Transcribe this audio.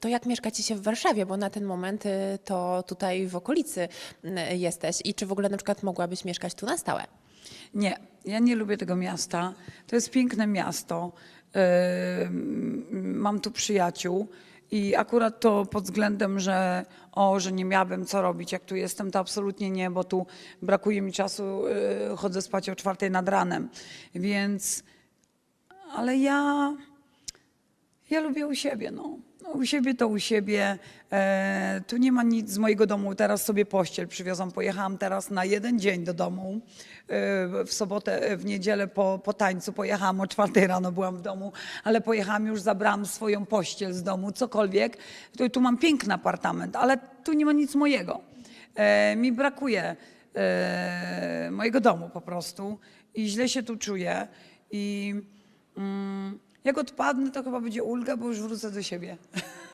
To jak mieszkacie się w Warszawie, bo na ten moment y, to tutaj w okolicy y, jesteś i czy w ogóle na przykład mogłabyś mieszkać tu na stałe? Nie, ja nie lubię tego miasta. To jest piękne miasto. Ym, Mam tu przyjaciół i akurat to pod względem, że o, że nie miałabym co robić, jak tu jestem, to absolutnie nie, bo tu brakuje mi czasu, chodzę spać o czwartej nad ranem. Więc, ale ja, ja lubię u siebie, no. No u siebie to u siebie. E, tu nie ma nic z mojego domu. Teraz sobie pościel przywiozłam. Pojechałam teraz na jeden dzień do domu. E, w sobotę, e, w niedzielę po, po tańcu pojechałam o czwartej rano, byłam w domu, ale pojechałam już, zabrałam swoją pościel z domu, cokolwiek. Tu, tu mam piękny apartament, ale tu nie ma nic mojego. E, mi brakuje e, mojego domu po prostu i źle się tu czuję. I mm, jak odpadnę, to chyba będzie ulga, bo już wrócę do siebie.